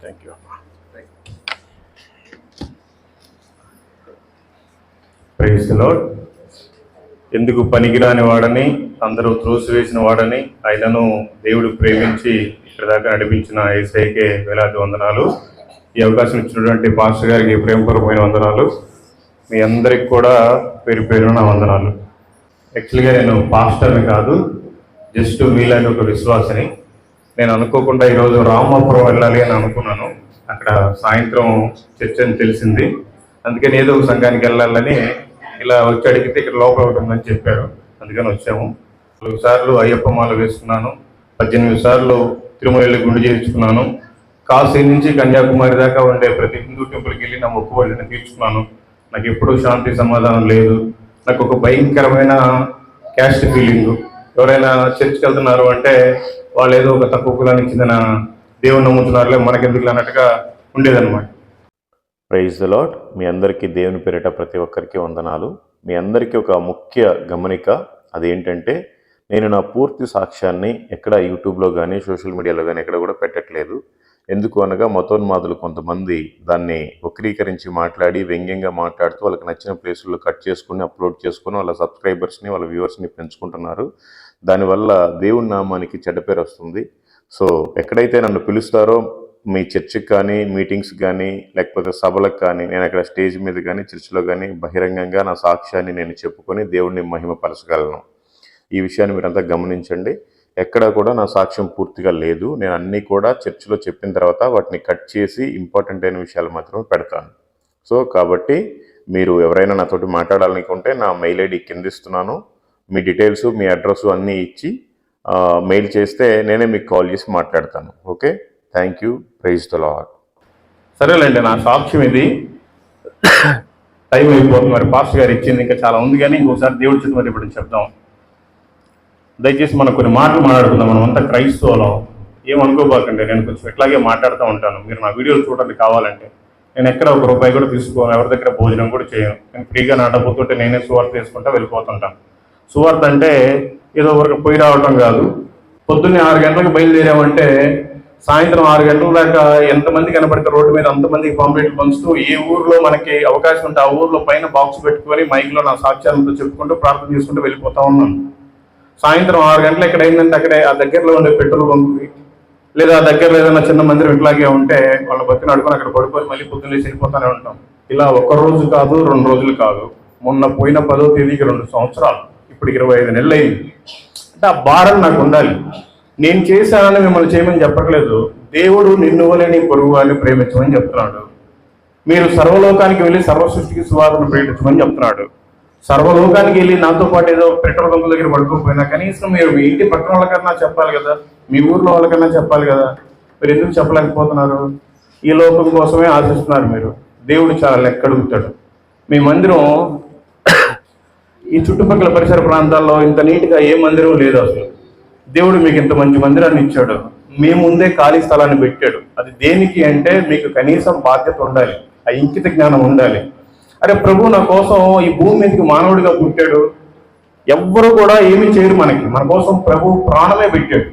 Thank you praise ఎందుకు పనికిరాని వాడని అందరూ త్రోసివేసిన వాడని ఆయనను దేవుడు ప్రేమించి ఇక్కడ దాకా నడిపించిన ఏసైకే వేలాది వందనాలు. ఈ అవకాశం ఇచ్చినటువంటి పాస్టర్ గారికి ప్రేమపూర్వకమైన వందనాలు. మీ అందరికి కూడా పేరు పేరున వందనాలు. యాక్చువల్గా నేను పాస్టర్ని కాదు జస్ట్ మీలాంటి ఒక విశ్వాసని. నేను అనుకోకుండా ఈరోజు రామాపురం వెళ్ళాలి అని అనుకున్నాను. అక్కడ సాయంత్రం చర్చ అని తెలిసింది. అందుకని ఏదో ఒక సంఘానికి వెళ్ళాలని ఇలా వచ్చి అడిగితే ఇక్కడ లోపల ఉంటుందని చెప్పారు. అందుకని వచ్చాము. నాలుగు సార్లు అయ్యప్ప మాల వేసుకున్నాను. పద్దెనిమిది సార్లు తిరుమల వెళ్ళి గుండు చేయించుకున్నాను కాశీ నుంచి కన్యాకుమారి దాకా ఉండే ప్రతి హిందూ టెంపుల్కి వెళ్ళి నా మొక్కుబడిని తీర్చుకున్నాను. నాకు ఎప్పుడూ శాంతి సమాధానం లేదు. నాకు ఒక భయంకరమైన క్యాస్ట్ ఫీలింగు. ఎవరైనా చర్చికి వెళ్తున్నారు అంటే వాళ్ళు ఏదో ఒక తక్కువ కులానికి చెందిన దేవుని నమ్ముతున్నారులే మనకెందుకు అన్నట్టుగా ఉండేదన్నమాట. ప్రైజ్ ద లాడ్ మీ అందరికీ దేవుని పేరిట ప్రతి ఒక్కరికి వందనాలు. మీ అందరికీ ఒక ముఖ్య గమనిక అదేంటంటే నేను నా పూర్తి సాక్ష్యాన్ని ఎక్కడ యూట్యూబ్లో కానీ సోషల్ మీడియాలో కానీ ఎక్కడ కూడా పెట్టట్లేదు. ఎందుకు అనగా మతోన్మాదులు కొంతమంది దాన్ని వక్రీకరించి మాట్లాడి వ్యంగ్యంగా మాట్లాడుతూ వాళ్ళకి నచ్చిన ప్లేసుల్లో కట్ చేసుకుని అప్లోడ్ చేసుకుని వాళ్ళ సబ్స్క్రైబర్స్ని వాళ్ళ వ్యూవర్స్ని పెంచుకుంటున్నారు. దానివల్ల దేవుని నామానికి చెడ్డ పేరు వస్తుంది. సో ఎక్కడైతే నన్ను పిలుస్తారో మీ చర్చికి కానీ మీటింగ్స్ కానీ లేకపోతే సభలకు కానీ నేను అక్కడ స్టేజ్ మీద కానీ చర్చిలో కానీ బహిరంగంగా నా సాక్ష్యాన్ని నేను చెప్పుకొని దేవుణ్ణి మహిమపరచగలను. ఈ విషయాన్ని మీరంతా గమనించండి. ఎక్కడ కూడా నా సాక్ష్యం పూర్తిగా లేదు. నేను అన్నీ కూడా చర్చిలో చెప్పిన తర్వాత వాటిని కట్ చేసి ఇంపార్టెంట్ అయిన విషయాలు మాత్రమే పెడతాను. సో కాబట్టి మీరు ఎవరైనా నాతోటి మాట్లాడాలనుకుంటే నా మెయిల్ ఐడి కిందిస్తున్నాను మీ డీటెయిల్స్ మీ అడ్రస్ అన్నీ ఇచ్చి మెయిల్ చేస్తే నేనే మీకు కాల్ చేసి మాట్లాడతాను. Okay? Thank you. Praise the సరేలేండి నా సాక్ష్యం ఇది. టైం అయిపోతుంది. మరి పాస్టర్ గారు ఇచ్చింది ఇంకా చాలా ఉంది కానీ ఇంకోసారి దేవుడి చుట్టూ మరి ఇప్పుడు చెప్దాం. దయచేసి మనం కొన్ని మాటలు మాట్లాడుకుందాం. మనం అంతా క్రైస్తవులం ఏమనుకోబాకండి నేను కొంచెం ఇట్లాగే మాట్లాడుతూ ఉంటాను. మీరు నా వీడియోలు చూడండి కావాలంటే. నేను ఎక్కడ ఒక రూపాయి కూడా తీసుకోను ఎవరి దగ్గర భోజనం కూడా చేయను. నేను ఫ్రీగా నాటపోతుంటే నేనే సువార్త తీసుకుంటా వెళ్ళిపోతుంటాను. సువార్త అంటే ఏదో వరకు పోయి రావటం కాదు. పొద్దున్నే ఆరు గంటలకు బయలుదేరామంటే సాయంత్రం ఆరు గంటల దాకా ఎంతమంది కనపడితే రోడ్డు మీద అంతమందికి పాంప్లెట్లు పంచుతూ ఏ ఊర్లో మనకి అవకాశం ఉంటే ఆ ఊర్లో పైన బాక్స్ పెట్టుకొని మైక్లో నా సాక్ష్యాలతో చెప్పుకుంటూ ప్రార్థన చేసుకుంటూ వెళ్ళిపోతా ఉన్నాను. సాయంత్రం ఆరు గంటలు ఎక్కడ అయిందంటే అక్కడే ఆ దగ్గరలో ఉండే పెట్రోల్ బంక్ లేదా ఆ దగ్గరలో ఏదైనా చిన్న మందిరం ఇట్లాగే ఉంటే వాళ్ళ బతిని అడుగుని అక్కడ పడుకొని మళ్ళీ పొద్దున్న లేచి ఉంటాం. ఇలా ఒక రోజు కాదు రెండు రోజులు కాదు. మొన్న పోయిన పదో తేదీకి రెండు సంవత్సరాలు. ఇప్పుడు ఇరవై ఐదు నెలలు అయింది అంటే ఆ భారం నాకు ఉండాలి. నేను చేశానని మిమ్మల్ని చేయమని చెప్పట్లేదు. దేవుడు నిన్ను వలని పొరుగు అని ప్రేమించమని చెప్తున్నాడు. మీరు సర్వలోకానికి వెళ్ళి సర్వసృష్టికి సువాసన సువాదను చెప్తున్నాడు. సర్వలోకానికి వెళ్ళి నాతో పాటు ఏదో పెట్రోల్ బంకుల దగ్గర పడుకోకపోయినా కనీసం మీరు మీ ఇంటి పక్కన వాళ్ళకన్నా చెప్పాలి కదా. మీ ఊర్లో వాళ్ళకన్నా చెప్పాలి కదా. మీరు ఎందుకు చెప్పలేకపోతున్నారు? ఈ లోకం కోసమే ఆశిస్తున్నారు మీరు. దేవుడు చాలా లెక్కడుగుతాడు. మీ మందిరం ఈ చుట్టుపక్కల పరిసర ప్రాంతాల్లో ఇంత నీట్గా ఏ మందిరం లేదు అసలు. దేవుడు మీకు ఇంత మంచి మందిరాన్ని ఇచ్చాడు. మీ ముందే ఖాళీ స్థలాన్ని పెట్టాడు. అది దేనికి అంటే మీకు కనీసం బాధ్యత ఉండాలి. ఆ ఇంకిత జ్ఞానం ఉండాలి. అరే ప్రభు నా కోసం ఈ భూమి మీదకి మానవుడిగా పుట్టాడు. ఎవ్వరు కూడా ఏమి చేయరు మనకి. మన కోసం ప్రభు ప్రాణమే పెట్టాడు.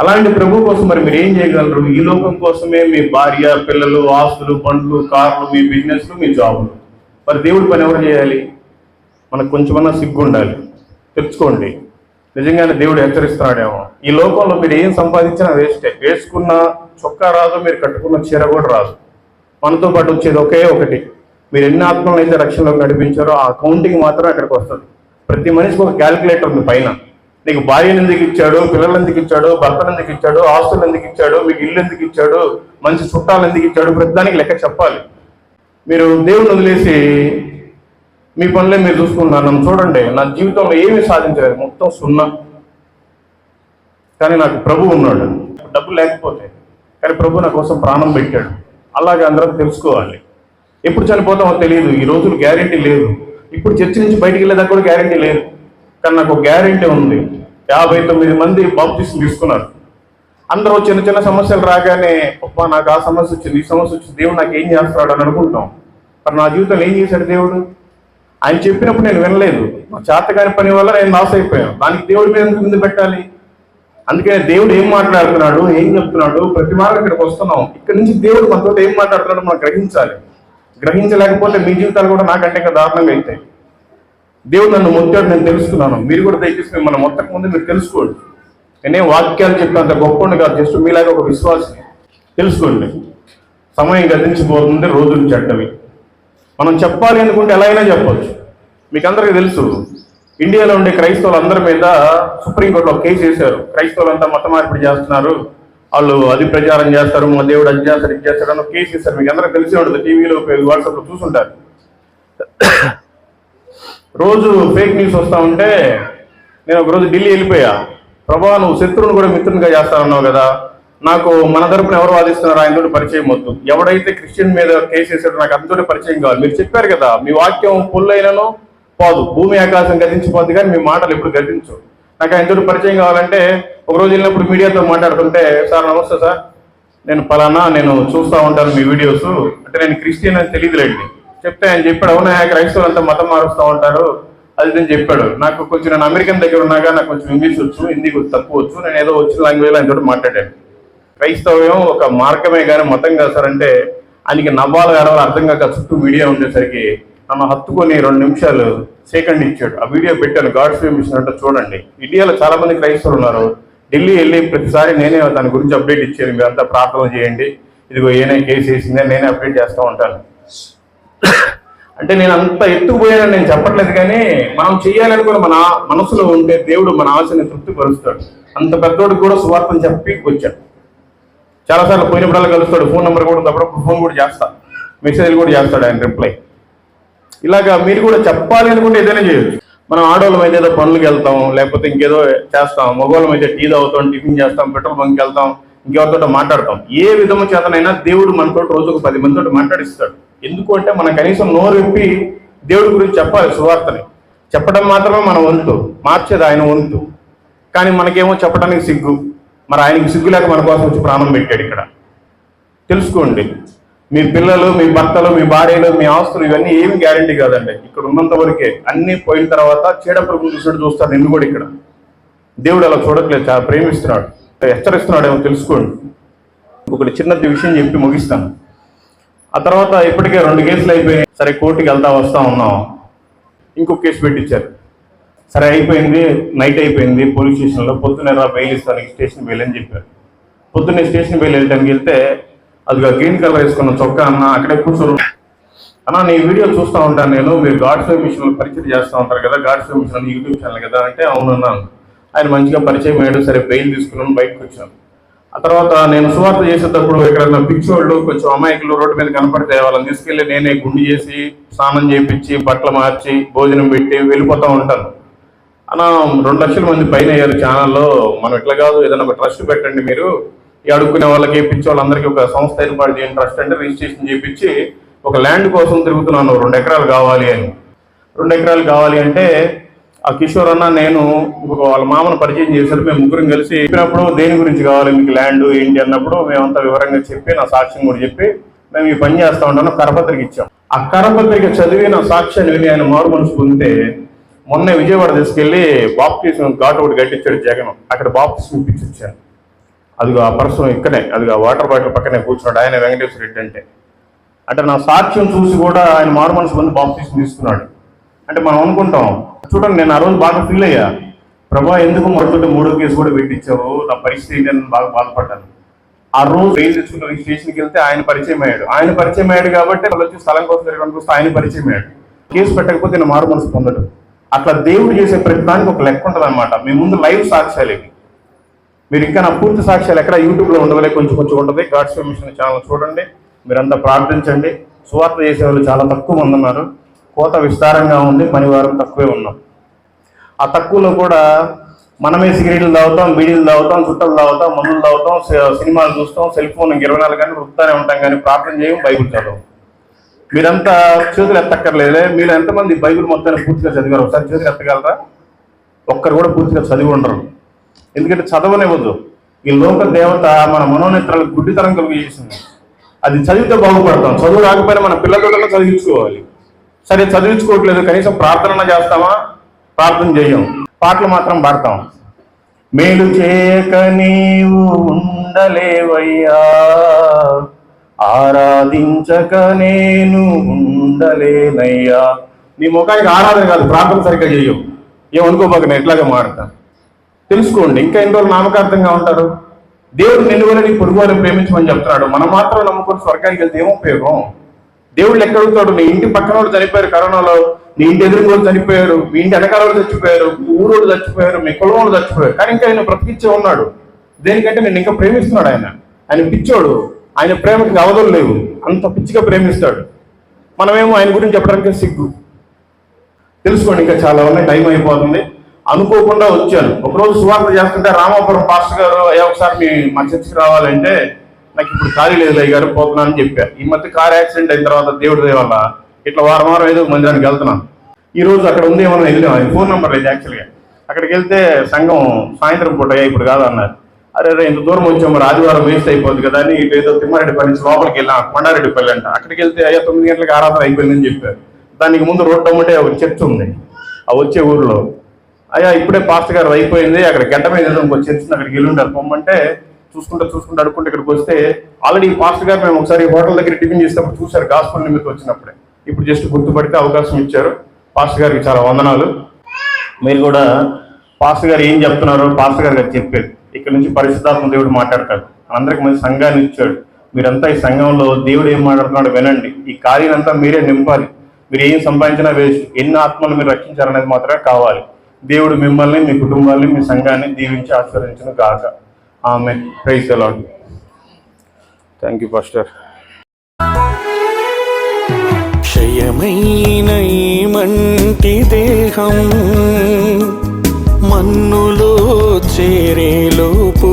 అలాంటి ప్రభు కోసం మరి మీరు ఏం చేయగలరు? ఈ లోకం కోసమే మీ భార్య పిల్లలు ఆస్తులు బండ్లు కార్లు మీ బిజినెస్లు మీ జాబులు. మరి దేవుడి పని ఎవరు చేయాలి? మనకు కొంచెమన్నా సిగ్గు ఉండాలి తెచ్చుకోండి. నిజంగానే దేవుడు హెచ్చరిస్తున్నాడేమో. ఈ లోకంలో మీరు ఏం సంపాదించినా వేస్టే. వేసుకున్న చొక్కా రాదు మీరు కట్టుకున్న చీర కూడా రాదు. మనతో పాటు వచ్చేది ఒకే ఒకటి. మీరు ఎన్ని ఆత్మలను అయితే రక్షణలోకి నడిపించారో ఆ అకౌంటింగ్ మాత్రం అక్కడికి వస్తుంది. ప్రతి మనిషికి ఒక క్యాలిక్యులేటర్ ఉంది పైన. నీకు భార్యను ఎందుకు ఇచ్చాడు పిల్లలు ఎందుకు ఇచ్చాడు భర్తను ఎందుకు ఇచ్చాడు ఆస్తులు ఎందుకు ఇచ్చాడు మీకు ఇల్లు ఎందుకు ఇచ్చాడు మంచి చుట్టాలు ఎందుకు ఇచ్చాడు ప్రతిదానికి లెక్క చెప్పాలి. మీరు దేవుని వదిలేసి మీ పనులే మీరు చూసుకుంటున్నారు. నన్ను చూడండి. నా జీవితంలో ఏమీ సాధించలేదు. మొత్తం సున్నా. కానీ నాకు ప్రభు ఉన్నాడు. డబ్బు లేకపోతే. కానీ ప్రభు నా కోసం ప్రాణం పెట్టాడు. అలాగే అందరం తెలుసుకోవాలి. ఎప్పుడు చనిపోతామో తెలియదు. ఈ రోజులు గ్యారెంటీ లేదు. ఇప్పుడు చర్చి నుంచి బయటికి వెళ్ళేదాకా కూడా గ్యారెంటీ లేదు. కానీ నాకు గ్యారెంటీ ఉంది. యాభై తొమ్మిది మంది బాప్తీసం తీసుకున్నారు. అందరూ చిన్న చిన్న సమస్యలు రాగానే పప్ప నాకు ఆ సమస్య వచ్చింది ఈ సమస్య వచ్చింది. దేవుడు నాకు ఏం చేస్తాడు అని అనుకుంటాం. మరి నా జీవితంలో ఏం చేశాడు దేవుడు? ఆయన చెప్పినప్పుడు నేను వినలేదు. నా చేతకాని పని వల్ల నేను లాస్ అయిపోయాను. దానికి దేవుడి మీద ఎందుకు ముందు పెట్టాలి? అందుకనే దేవుడు ఏం మాట్లాడుతున్నాడు ఏం చెప్తున్నాడు? ప్రతి వారం ఇక్కడికి వస్తున్నాం. ఇక్కడ నుంచి దేవుడు మనతో ఏం మాట్లాడుతున్నాడో మనం గ్రహించాలి. గ్రహించలేకపోతే మీ జీవితాలు కూడా నాకంటే ఇంకా దారుణంగా అవుతాయి దేవుడు నన్ను మొత్తాడు నేను తెలుసుకున్నాను మీరు కూడా దయచేసి మిమ్మల్ని మొత్తకు ముందు మీరు తెలుసుకోండి. నేనే వాక్యాలు చెప్పినంత గొప్ప కాదు జస్ట్ మీలాగా ఒక విశ్వాసం తెలుసుకోండి. సమయం గతించిపోతుంది రోజులు చెడ్డవి. మనం చెప్పాలి అనుకుంటే ఎలా అయినా చెప్పవచ్చు మీకు అందరికీ తెలుసు ఇండియాలో ఉండే క్రైస్తవులందరి మీద సుప్రీంకోర్టులో కేసు వేశారు. క్రైస్తవులంతా మత మార్పిడి చేస్తున్నారు. వాళ్ళు అది ప్రచారం చేస్తారు మా దేవుడు అది చేస్తారు ఇది చేస్తారు అని కేసు వేశారు. మీకు అందరికీ తెలిసి ఉంటుంది టీవీలో వాట్సాప్లో చూసుంటారు. రోజు ఫేక్ న్యూస్ వస్తూ ఉంటే నేను ఒక రోజు ఢిల్లీ వెళ్ళిపోయా. ప్రభా నువ్వు శత్రువును కూడా మిత్రునిగా చేస్తానన్నావు కదా. నాకు మన తరపున ఎవరు వాదిస్తున్నారు ఆయనతో పరిచయం వద్దు. ఎవడైతే క్రిస్టియన్ మీద కేసు వేసాడో నాకు అంతతో పరిచయం కావాలి మీరు చెప్పారు కదా మీ వాక్యం పుల్లైనను పోదు. భూమి ఆకాశం గతించిపోద్ది కానీ మీ మాటలు ఎప్పుడు గతించు నాకు ఆయనతో పరిచయం కావాలంటే ఒక రోజు వెళ్ళినప్పుడు మీడియాతో మాట్లాడుతుంటే సార్ నమస్తే సార్. నేను పలానా నేను చూస్తూ ఉంటాను మీ వీడియోస్. అంటే నేను క్రిస్టియన్ అని తెలియదులేండి. చెప్తే ఆయన చెప్పాడు అవునా క్రైస్తవులు అంతా మతం మారుస్తూ ఉంటారు. అది నేను చెప్పాడు. నాకు కొంచెం నేను అమెరికన్ దగ్గర ఉన్నాగా నాకు కొంచెం ఇంగ్లీష్ వచ్చు హిందీ కొంచెం తక్కువ వచ్చు. నేను ఏదో వచ్చిన లాంగ్వేజ్లో ఆయన తోటి మాట్లాడాను. క్రైస్తవ్యం ఒక మార్గమే కానీ మతం కాదు సార్. అంటే ఆయనకి నవ్వాలి గారు అర్థం కాక చుట్టూ మీడియా ఉండేసరికి నన్ను హత్తుకొని రెండు నిమిషాలు సెకండ్ ఇచ్చాడు. ఆ వీడియో పెట్టాను. గాడ్స్ మిషన్ అంటే చూడండి. ఇండియాలో చాలా మంది క్రైస్తవులు ఉన్నారు. ఢిల్లీ వెళ్ళి ప్రతిసారి నేనే దాని గురించి అప్డేట్ ఇచ్చాను మీరంతా ప్రార్థన చేయండి. ఇదిగో ఏనే కేసు వేసిందే నేనే అప్డేట్ చేస్తూ ఉంటాను. అంటే నేను అంత ఎత్తుకుపోయానని నేను చెప్పట్లేదు కానీ మనం చేయాలనుకుని మన మనసులో ఉంటే దేవుడు మన ఆశని తృప్తిపరుస్తాడు. అంత పెద్దోడికి కూడా సువార్థం చెప్పి వచ్చాడు. చాలాసార్లు పోయినప్పుడల్లా కలుస్తాడు. ఫోన్ నెంబర్ కూడా ఉన్నప్పుడు ఫోన్ కూడా చేస్తా. మెసేజ్లు కూడా చేస్తాడు ఆయన రిప్లై. ఇలాగా మీరు కూడా చెప్పాలి అనుకుంటే ఏదైనా చేయొచ్చు. మనం ఆడవాళ్ళం అయితే ఏదో పనులకు వెళ్తాం లేకపోతే ఇంకేదో చేస్తాం. మగవాళ్ళం అయితే టీ తాగుతాం టిఫిన్ చేస్తాం పెట్రోల్ బంక్కి వెళ్తాం ఇంకెవరితో మాట్లాడతాం. ఏ విధము చేతనైనా దేవుడు మనతో రోజుకు పది మందితో మాట్లాడిస్తాడు. ఎందుకు అంటే మనం కనీసం నోరు విప్పి దేవుడి గురించి చెప్పాలి సువార్తని. చెప్పడం మాత్రమే మన వంతు. మార్చేది ఆయన వంతు. కానీ మనకేమో చెప్పడానికి సిగ్గు. మరి ఆయనకి సిగ్గు లేక మన కోసం వచ్చి ప్రాణం పెట్టాడు ఇక్కడ. తెలుసుకోండి మీ పిల్లలు మీ భర్తలు మీ భార్యలు మీ ఆస్తులు ఇవన్నీ ఏమి గ్యారంటీ కాదండి. ఇక్కడ ఉన్నంత వరకే అన్నీ పోయిన తర్వాత చీడ ప్రభు చూసినట్టు చూస్తాడు నిన్ను కూడా ఇక్కడ. దేవుడు అలా చూడట్లేదు చాలా ప్రేమిస్తున్నాడు హెచ్చరిస్తున్నాడేమో తెలుసుకోండి. ఒకటి చిన్న విషయం చెప్పి ముగిస్తాను. ఆ తర్వాత ఇప్పటికే రెండు కేసులు అయిపోయినాయి. సరే కోర్టుకి వెళ్తా వస్తా ఉన్నాం. ఇంకొక కేసు పెట్టించారు. సరే అయిపోయింది నైట్ అయిపోయింది పోలీస్ స్టేషన్లో పొద్దున్న రా బెయిల్ ఇస్తాను స్టేషన్ బెయిల్ అని చెప్పారు. పొద్దున్నే స్టేషన్ బెయిల్ వెళ్ళడానికి వెళ్తే అదిగా గ్రీన్ కలర్ వేసుకున్న చొక్కా అన్న అక్కడే కూర్చోరు అన్న నీ వీడియో చూస్తూ ఉంటాను నేను మీరు గాడ్స్ వే మిషన్ పరిచయం చేస్తూ ఉంటారు కదా God's Way Mission YouTube channel కదా అంటే అవునన్నాను ఆయన మంచిగా పరిచయం అయ్యాడు సరే బెయిల్ తీసుకున్నాను బయటకు వచ్చాను. ఆ తర్వాత నేను సువార్త చేసేటప్పుడు ఎక్కడైనా పిచ్చోళ్ళు కొంచెం అమాయకులు రోడ్డు మీద కనపడితే వాళ్ళని తీసుకెళ్ళి నేనే గుండి చేసి స్నానం చేయించి బట్టలు మార్చి భోజనం పెట్టి వెళ్ళిపోతూ ఉంటాను. అన్న రెండు లక్షల మంది పైన అయ్యారు ఛానల్లో మనం ఇట్లా కాదు ఏదైనా ఒక ట్రస్ట్ పెట్టండి మీరు. ఈ అడుక్కునే వాళ్ళకి పిచ్చి వాళ్ళందరికీ ఒక సంస్థ ఏర్పాటు చేయండి ట్రస్ట్ అంటే రిజిస్ట్రేషన్ చేపించి ఒక ల్యాండ్ కోసం తిరుగుతున్నాను రెండు ఎకరాలు కావాలి అని. రెండు ఎకరాలు కావాలి అంటే ఆ కిషోర్ అన్న నేను ఒక వాళ్ళ మామను పరిచయం చేశారు. మేము ముగ్గురం కలిసి చెప్పినప్పుడు దేని గురించి కావాలి మీకు ల్యాండ్ ఏంటి అన్నప్పుడు మేమంతా వివరంగా చెప్పి నా సాక్ష్యం కూడా చెప్పి మేము ఈ పని చేస్తా ఉంటాను కరపత్రిక ఇచ్చాం. ఆ కరపత్రిక చదివి నా సాక్ష్యాన్ని విని ఆయన మారు మనసు పొందితే మొన్న విజయవాడ తీసుకెళ్ళి బాప్టిజం ఘాట్ ఒకటి కట్టించాడు జగన్. అక్కడ బాప్టిజం ఇప్పించాను అది ఆ పర్సన్ ఇక్కడే అదిగో వాటర్ బాటిల్ పక్కనే కూర్చున్నాడు. ఆయన వెంకటేశ్వర రెడ్డి అంటే. అంటే నా సాక్ష్యం చూసి కూడా ఆయన మారు మనసు మంది బాప్టిజం తీసుకున్నాడు. అంటే మనం అనుకుంటాం చూడండి నేను ఆ రోజు బాగా ఫీల్ అయ్యా. ప్రభా ఎందుకు మొదటి మూడో కేసు కూడా పెట్టించావు? నా పరిస్థితి అని బాగా బాధపడ్డాను. ఆ రోజు రైలు తెచ్చుకున్న స్టేషన్కి వెళ్తే ఆయన పరిచయం అయ్యాడు. ఆయన పరిచయం అయ్యాడు కాబట్టి వాళ్ళు వచ్చి స్థలం కోసం ఆయన పరిచయం అయ్యాడు. కేసు పెట్టకపోతే నేను మారు మనసు పొందడు. అట్లా దేవుడు చేసే ప్రతిదానికి ఒక లెక్క ఉంటుంది అనమాట మీ ముందు లైవ్ సాక్ష్యాలు ఇవి. మీరు ఇంకా నా పూర్తి సాక్ష్యాలు ఎక్కడ యూట్యూబ్లో ఉండవలే కొంచెం కొంచెం ఉంటుంది గాడ్స్ మిషన్ ఛానల్ చూడండి మీరంతా ప్రార్థించండి. సువార్త చేసే వాళ్ళు చాలా తక్కువ మంది ఉన్నారు. కోత విస్తారంగా ఉంది పనివారం తక్కువే ఉన్నాం. ఆ తక్కువలో కూడా మనమే సిగరెట్లు తాగుతాం బీడీలు తాగుతాం చుట్టలు తాగుతాం మందులు తాగుతాం సినిమాలు చూస్తాం సెల్ ఫోన్ ఇరవై నాలుగు గంటలు వృత్తానే ఉంటాం కానీ ప్రార్థన చేయం బైబిల్ చదవం. మీరంతా చేతులు ఎత్తక్కర్లేదే. మీరు ఎంతమంది బైబిల్ మొత్తాన్ని పూర్తిగా చదివారు? ఒకసారి చేతులు ఎత్తగలరా? ఒక్కరు కూడా పూర్తిగా చదివి ఉండరు. ఎందుకంటే చదవనివ్వద్దు ఈ లోక దేవత మన మనోనేత్రాలకు గుడ్డితరం కలుగు చేసింది. అది చదివితే బాగుపడతాం. చదువు రాకపోయినా మన పిల్లలతో చదివించుకోవాలి. సరే చదివించుకోవట్లేదు. కనీసం ప్రార్థన చేస్తామా? ప్రార్థన చేయం. పాటలు మాత్రం పాడతాం. మేలు చేయక నీవు ఉండలేవయ్యా. ఆరాధించక నేను ఉండలేనయ్యా. నీ ముఖానికి ఆరాధన కాదు ప్రార్థన సరిగ్గా చేయవు ఏమనుకోబాక నేను ఎట్లాగా మాడతా తెలుసుకోండి ఇంకా ఎన్ని రోజులు నామకార్థంగా ఉంటారు? దేవుడు నిన్ను కూడా నీ పొరుగు వారిని ప్రేమించమని చెప్తున్నాడు. మనం మాత్రం నమ్ముకొని స్వర్గానికి వెళ్తే ఏం ఉపయోగం? దేవుడు ఎక్కడుతాడు నీ ఇంటి పక్కన వాళ్ళు చనిపోయారు కరోనాలో నీ ఇంటి ఎదురు వాళ్ళు చనిపోయారు మీ ఇంటి వెనకాల వాళ్ళు చచ్చిపోయారు మీ ఊరోళ్ళు చచ్చిపోయారు మీ కులం వాళ్ళు చచ్చిపోయారు. కానీ ఇంకా ఆయన బ్రతికిచ్చే ఉన్నాడు. దేనికంటే నేను ఇంకా ప్రేమిస్తున్నాడు ఆయన. ఆయన పిచ్చోడు. ఆయన ప్రేమకి అవధులు లేవు. అంత పిచ్చిగా ప్రేమిస్తాడు. మనమేమో ఆయన గురించి చెప్పడానికి సిగ్గు. తెలుసుకోండి ఇంకా చాలా ఉన్నాయి టైం అయిపోతుంది. అనుకోకుండా వచ్చాను. ఒకరోజు సువార్త చేస్తుంటే రామాపురం పాస్టర్ గారు అయ్యా ఒకసారి మీ మా చర్చికి రావాలంటే నాకు ఇప్పుడు ఖాళీ లేదు అయ్య గారు పోతున్నానని చెప్పారు. ఈ మధ్య కార్ యాక్సిడెంట్ అయిన తర్వాత దేవుడి వల్ల ఇట్లా వారం వారం ఏదో మందిరానికి వెళ్తున్నాను. ఈ రోజు అక్కడ ఉంది ఏమన్నా వెళ్ళాం ఆయన ఫోన్ నెంబర్ లేదు యాక్చువల్గా. అక్కడికి వెళ్తే సంఘం సాయంత్రం పూట ఇప్పుడు కాదన్నారు అరే రే ఇంత దూరం వచ్చి మరి ఆదివారం వేస్ట్ అయిపోద్ది కదా అని ఇటు ఏదో తిమ్మారెడ్డి నుంచి లోపలికి వెళ్ళాం కొండారెడ్డిపల్లి అంట. అక్కడికి వెళ్తే అయ్యా తొమ్మిది గంటలకు ఆరాధన అయిపోయిందని చెప్పారు. దానికి ముందు రోడ్డు అమ్మంటే ఒక చర్చ్ ఉంది. ఆ వచ్చే ఊర్లో. అయ్యా ఇప్పుడే పాస్టర్ గారు అయిపోయింది అక్కడ గడ్డ మీద ఇంకో చర్చ్ ఉంది, అక్కడికి వెళ్ళుండారు. పొమ్మంటే చూసుకుంటూ చూసుకుంటూ అడుక్కుంటే ఇక్కడికి వస్తే ఆల్రెడీ పాస్టర్ గారు మేము ఒకసారి హోటల్ దగ్గర టిఫిన్ చేసినప్పుడు చూశారు గాస్పల్ నిమిత్తం వచ్చినప్పుడే. ఇప్పుడు జస్ట్ గుర్తుపడితే అవకాశం ఇచ్చారు. పాస్టర్ గారికి చాలా వందనాలు. మీరు కూడా పాస్టర్ గారు ఏం చెప్తున్నారో పాస్టర్ గారు గారు చెప్పేది ఇక్కడ నుంచి పరిశుద్ధాత్మ దేవుడు మాట్లాడతాడు. అందరికి మంచి సంఘాన్ని ఇచ్చాడు. మీరంతా ఈ సంఘంలో దేవుడు ఏం మాట్లాడుతున్నాడు వినండి. ఈ కార్యం అంతా మీరే నింపాలి. మీరు ఏం సంపాదించినా వేస్ట్. ఎన్ని ఆత్మలు మీరు రక్షించాలనేది మాత్రమే కావాలి. దేవుడు మిమ్మల్ని మీ కుటుంబాన్ని మీ సంఘాన్ని దీవించి ఆశీర్వదించిన కాక ఆమె. ప్రైజ్ అలాడ్ థ్యాంక్ యూ పాస్టర్ క్షయమైన మంటి దేహం మన్నులో చేరేలోపు.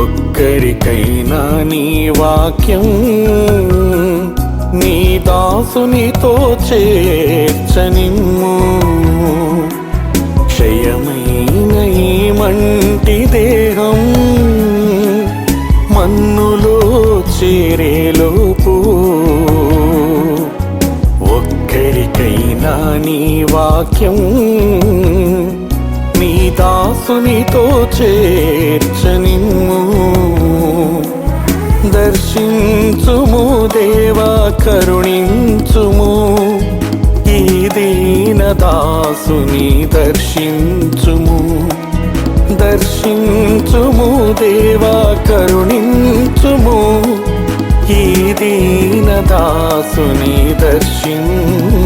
ఒక్కరికైనా నీ వాక్యం నీ దాసునితో చేర్చనిమ్ము. క్షయమైన ఈ మంటి దేహం మన్నులో చేరేలోపు. ఒక్కరికైనా నీ వాక్యం దాసునితో చేర్చనిమ్ము దర్శించుము దేవా కరుణించుము. ఈ దీన దాసుని దర్శించుము. దర్శించుము దేవా కరుణించుము. ఈ దీన దాసుని దర్శించుము.